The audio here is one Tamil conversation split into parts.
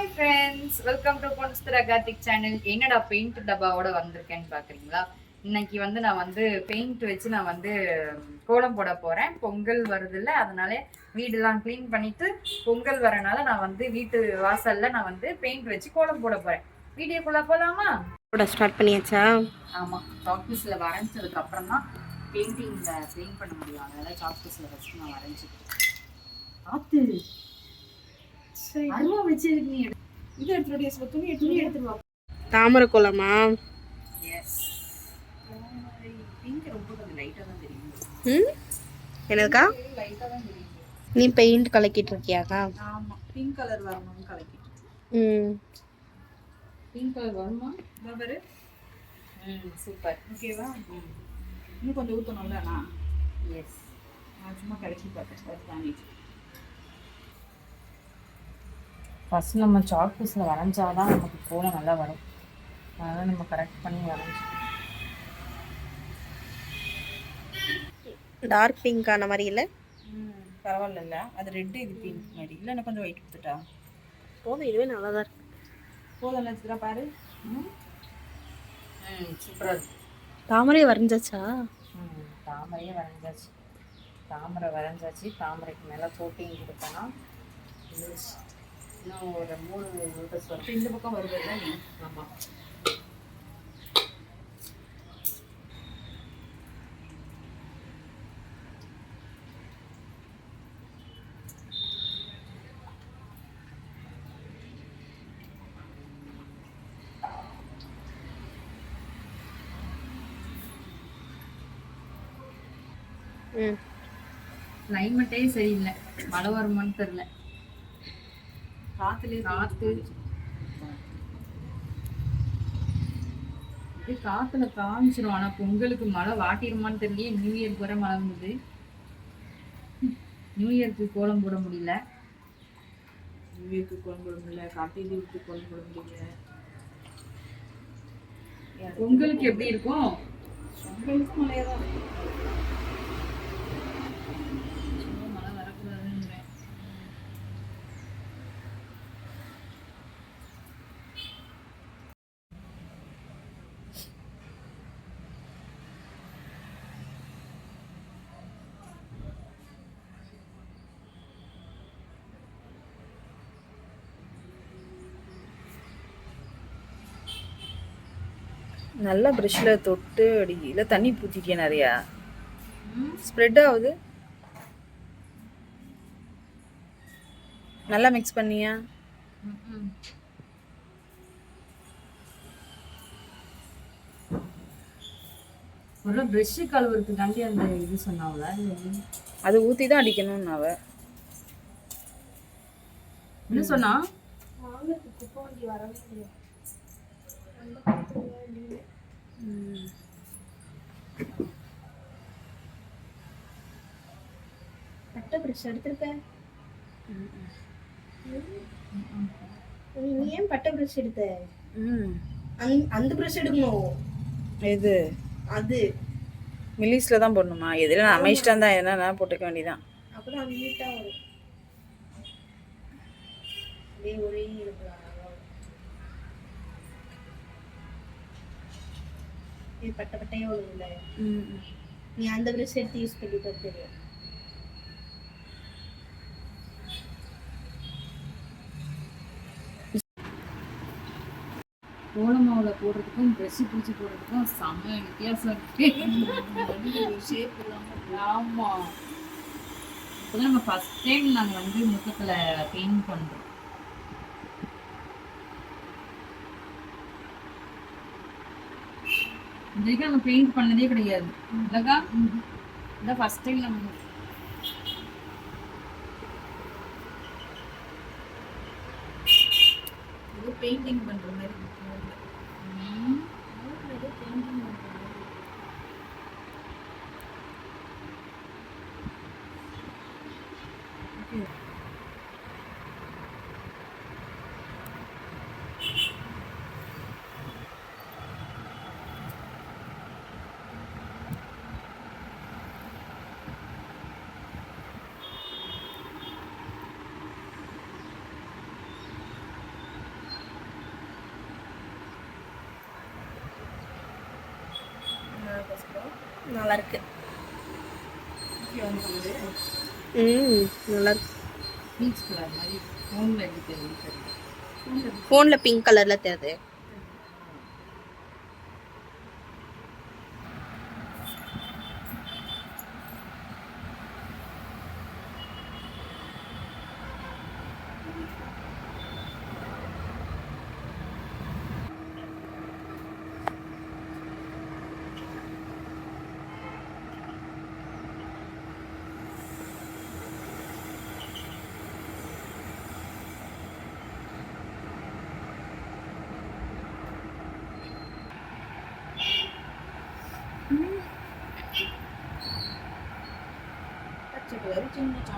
ஹாய் ஃப்ரெண்ட்ஸ் வெல்கம் டு பொன்ஸ்திர கார்த்திக் சேனல் என்னடா பெயிண்ட் டப்பாவோட வந்திருக்கேன்னு பார்க்குறீங்களா இன்னைக்கு வந்து நான் வந்து பெயிண்ட் வச்சு நான் வந்து கோலம் போட போகிறேன் பொங்கல் வருதுல்ல அதனால வீடெல்லாம் க்ளீன் பண்ணிட்டு பொங்கல் வரனால நான் வந்து வீட்டு வாசல்ல நான் வந்து பெயிண்ட் வச்சு கோலம் போட போகிறேன் வீடியோக்குள்ள போகலாமா போட ஸ்டார்ட் பண்ணியாச்சா? ஆமாம் சாக்பீஸில் வரைஞ்சதுக்கு அப்புறம் தான் பெயிண்டிங்கில் பெயிண்ட் பண்ண முடியும். அதனால சாக்பீஸில் ஃபஸ்ட்டு நான் வரைஞ்சிட்டேன் ஆத்து அருவா வச்சிருக்கு நீ இது எடுத்துட்டு துணி துணி எடுத்துட்டு வா. தாமரை கோலமா எஸ் பிங்க் ரொம்ப கொஞ்சம் தான் தெரியும். ம்? என்னதுக்கா? லைட்டாக தான் தெரியும். நீ பெயிண்ட் கலக்கிட்டு இருக்கியாக்கா? ஆமாம் பிங்க் கலர் வரணும்னு கலக்கிட்டு ம். பிங்க் கலர் வருமா? பாரு. ம் சூப்பர் ஓகேவா இன்னும் கொஞ்சம் ஊற்றணும்ல நான் எஸ் நான் சும்மா கடைசி பார்த்தேன் தாண்டிட்டு ஃபஸ்ட் நம்ம சாக் பீஸில் வரைஞ்சாதான் நமக்கு கோலம் நல்லா வரும். அதனால் நம்ம கரெக்ட் பண்ணி வரைஞ்சி டார்க் பிங்க் ஆன மாதிரி இல்லை? ம் பரவாயில்ல அது ரெட்டு இது பிங்க் மாதிரி. இல்லை இன்னும் கொஞ்சம் ஒயிட் கொடுத்துட்டா? போதும் இதுவே நல்லா தான் இருக்கு. போதும் வச்சுக்கிறா பாரு. ம்? ம் சூப்பராக இருக்கு. தாமரை வரைஞ்சாச்சா? ம் தாமரையே வரைஞ்சாச்சு. தாமரை வரைஞ்சாச்சு. தாமரைக்கு மேலே கோட்டிங் கொடுத்தனா முடிஞ்சுச்சு. இன்னும் ஒரு மூணு லோட்டஸ் வரும் இந்த பக்கம் வருதுல்ல நீ ஆமாம் கிளைமேட்டே சரியில்லை. மழை வருமான்னு தெரில காத்துல காத்து. அப்படியே காத்துல காமிச்சிரும். ஆனா பொங்கலுக்கு மழை வாட்டிருமான்னு தெரியல நியூ இயர்க்கு வர மழை வந்தது. நியூ இயர்க்கு கோலம் போட முடியல. நியூ இயர்க்கு கோலம் போட முடியல. கார்த்திகை தீபத்துக்கு கோலம் போட முடியல. பொங்கலுக்கு எப்படி இருக்கும்? பொங்கலுக்கு மழையா தான் இருக்கும் நல்லா ப்ரஷ்ஷில் தொட்டு அடி இல்லை தண்ணி பூத்திட்டியா நிறையா? ஸ்ப்ரெட் ஆகுது. நல்லா மிக்ஸ் பண்ணியா. ஒரு ப்ரெஷ் கழுவுறதுக்காண்டி அந்த இது சொன்னாவல அது ஊற்றி தான் அடிக்கணும்னு அவ என்ன சொன்னா? பட்டை ப்ரஷ் எடுத்திருக்க? நீ ஏன் பட்டை ப்ரஷ் எடுத்த? அந்த ப்ரஷ் எடுக்கணும். இது அது. மில்லிஸில் தான் போடணுமா? எதில்? நான் அமைச்சிட்டா தான். எதுனா போட்டுக்க வேண்டியதான் அப்புறம் அது நீட்டாக வரும். அப்படியே ஒரே இருக்கலாம் இது பட்டை பட்டையே இல்லை. ம் நீ அந்த ப்ரஷ் எடுத்து யூஸ் பண்ணி தான் தெரியும். கோலம் மாவுல போடுறதுக்கும் ப்ரெஷ் பிடிச்சி போடுறதுக்கும் செம்ம வித்தியாசம் இருக்கு. ஆமா. இப்போதான் நம்ம ஃபர்ஸ்ட் டைம் நாங்க வந்து முகத்துல பெயிண்ட் பண்றோம். இது வரைக்கும் நம்ம பெயிண்ட் பண்ணதே கிடையாது. இல்லக்கா இதான் ஃபர்ஸ்ட் டைம் நம்ம பெயிண்டிங் பண்ணுற மாதிரி ம். நல்லா இருக்கு ம் நல்லா இருக்கு பீச் கலர் மாதிரி ஃபோனில் எப்படி தெரியும் தெரியல ஃபோனில் பிங்க் கலரில் தெரியுது. பச்சை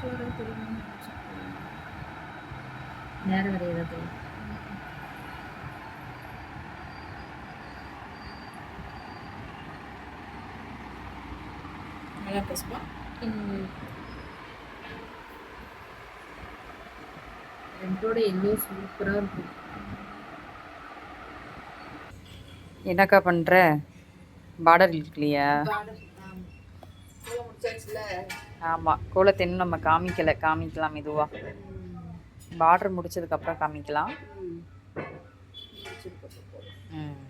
கலர் சின்னச்சான் நேரம் வரையாது நல்லா பசுப்பா ரெண்டோட எல்லோ சூப்பராக இருக்கும் என்னக்கா பண்ணுற பார்டர் இருக்கு ஆமாம் கோலத்தை இன்னும் நம்ம காமிக்கலை காமிக்கலாம் மெதுவாக பார்டர் முடிச்சதுக்கப்புறம் காமிக்கலாம். ம்.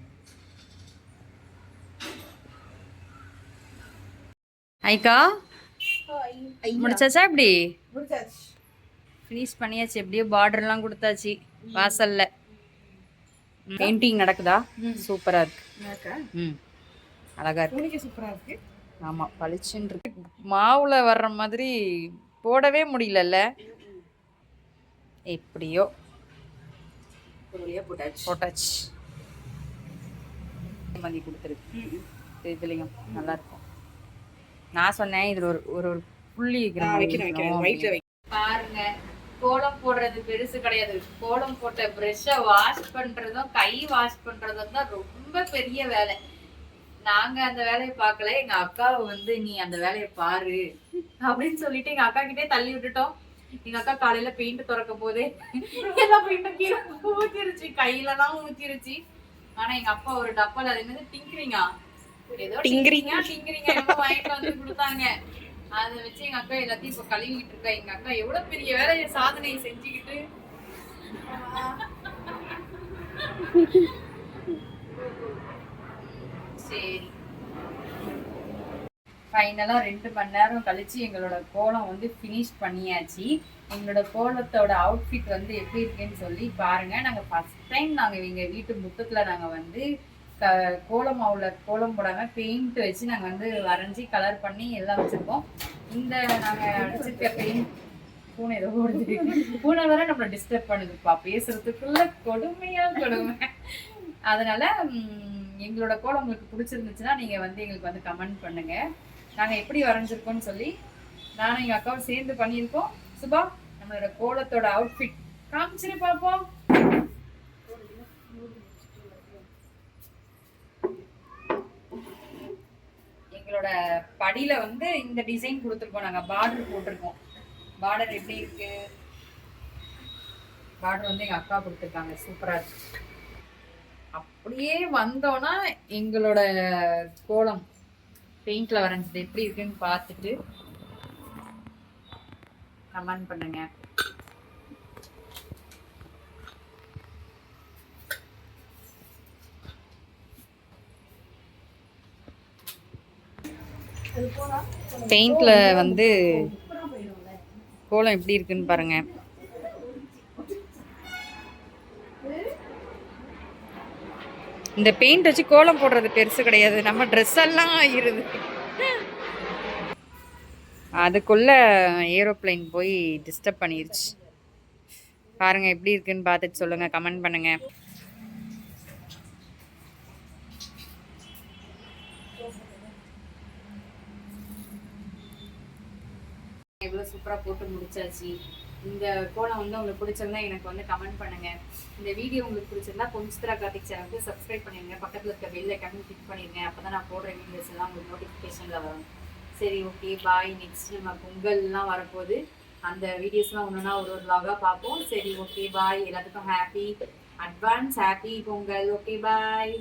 ஐக்கா முடிச்சாச்சா இப்படி ஃபினிஷ் பண்ணியாச்சு எப்படியோ பார்டர்லாம் கொடுத்தாச்சு வாசல்ல. பெயிண்டிங் நடக்குதா? சூப்பரா இருக்கு. ம். அழகா இருக்கு. சூப்பரா இருக்கு. ஆமா பளிச்சுன்னு இருக்கு. மாவுல வர்ற மாதிரி போடவே முடியலல்ல? எப்படியோ. போட்டாச்சு. மதி கொடுத்துருக்கு. இதுலயும் நல்லா இருக்கும். நான் சொன்னேன் இதுல ஒரு ஒரு புள்ளி வைக்கிறேன். பாருங்க. கோலம் போடுறது பெருசு கிடையாது. கோலம் போட்ட ப்ரெஷ்ஷை வாஷ் பண்றதும் கை வாஷ் பண்றதும் தான் ரொம்ப பெரிய வேலை. நாங்க அந்த வேலையை பார்க்கல. எங்க அக்காவை வந்து நீ அந்த வேலையை பாரு. அப்படின்னு சொல்லிட்டு எங்க அக்கா கிட்டே தள்ளி விட்டுட்டோம். எங்க அக்கா காலையில பெயிண்ட் திறக்க போதே எல்லா பெயிண்ட்டும் கீழே ஊத்திருச்சு. கையிலலாம் ஊத்திருச்சு. ஆனா எங்க அப்பா ஒரு டப்பால அது என்னது டிங்கிரிங்கா ஏதோ டிங்கிரிங்கா டிங்கிரிங்கா வாங்கிட்டு வந்து கொடுத்தாங்க. அதை வச்சு எங்க அக்கா எல்லாத்தையும் இப்ப கழுவிட்டு இருக்கா. எங்க அக்கா எவ்வளவு பெரிய வேலையை சாதனையை செஞ்சுக்கிட்டு. சரி. ஃபைனலாக ரெண்டு மணி நேரம் கழிச்சு எங்களோட கோலம் வந்து ஃபினிஷ் பண்ணியாச்சு. எங்களோட கோலத்தோட அவுட்ஃபிட் வந்து எப்படி இருக்குன்னு சொல்லி பாருங்கள் நாங்கள் ஃபர்ஸ்ட் டைம் நாங்கள் எங்கள் வீட்டு முத்தத்தில் நாங்கள் வந்து க கோலம் மாவுல கோலம் போடாமல் பெயிண்ட் வச்சு நாங்கள் வந்து வரைஞ்சி கலர் பண்ணி எல்லாம் வச்சுருக்கோம். இந்த நாங்கள் அடிச்சிருக்க பெயிண்ட் பூனை ஏதோ ஓடுது பூனை வேற நம்மளை டிஸ்டர்ப் பண்ணுதுப்பா பேசுறதுக்குள்ள கொடுமையா கொடுமை. அதனால எங்களோட கோலம் உங்களுக்கு பிடிச்சிருந்துச்சுன்னா நீங்க வந்து எங்களுக்கு வந்து கமெண்ட் பண்ணுங்க. நாங்க எப்படி வரைஞ்சிருக்கோம்னு சொல்லி நானும் எங்க அக்காவும் சேர்ந்து பண்ணியிருக்கோம். சுபா நம்மளோட கோலத்தோட அவுட்ஃபிட் காமிச்சிரு பார்ப்போம் எங்களோட படியில் வந்து இந்த டிசைன் கொடுத்துருக்கோம். நாங்கள் பார்டர் போட்டிருக்கோம். பார்டர் எப்படி இருக்கு? பார்டர் வந்து எங்கள் அக்கா கொடுத்துருக்காங்க. சூப்பராக இருக்கு. அப்படியே வந்தோன்னா எங்களோட கோலம் பெயிண்டில் வரைஞ்சது எப்படி இருக்குன்னு பார்த்துட்டு கமெண்ட் பண்ணுங்க. பெயிண்டில் வந்து கோலம் எப்படி இருக்குன்னு பாருங்க. இந்த பெயிண்ட் வச்சு கோலம் போடுறது பெருசு கிடையாது. நம்ம ட்ரெஸ் எல்லாம் ஆயிருது. அதுக்குள்ள ஏரோப்ளேன் போய் டிஸ்டர்ப் பண்ணிருச்சு. பாருங்க எப்படி இருக்குன்னு பார்த்துட்டு சொல்லுங்க. கமெண்ட் பண்ணுங்க. சூப்பராக போட்டு முடிச்சாச்சு. இந்த கோலம் வந்து உங்களுக்கு பிடிச்சிருந்தா எனக்கு வந்து கமெண்ட் பண்ணுங்க. இந்த வீடியோ உங்களுக்கு பிடிச்சிருந்தா பொன்சித்ரா கார்த்திக் சேனலுக்கு சப்ஸ்கிரைப் பண்ணிருங்க. பக்கத்தில் இருக்க பெல் ஐக்கானும் கிளிக் பண்ணிருங்க. அப்பதான் நான் போடுற வீடியோஸ் எல்லாம் உங்களுக்கு நோட்டிஃபிகேஷனில் வரும். சரி ஓகே பாய் நெக்ஸ்ட் நம்ம பொங்கல்லாம் வரப்போகுது. அந்த வீடியோஸ்லாம் ஒன்றுனா ஒரு ஒரு லாகாக பார்ப்போம். சரி ஓகே பாய் எல்லாத்துக்கும் happy advance happy Pongal. Okay bye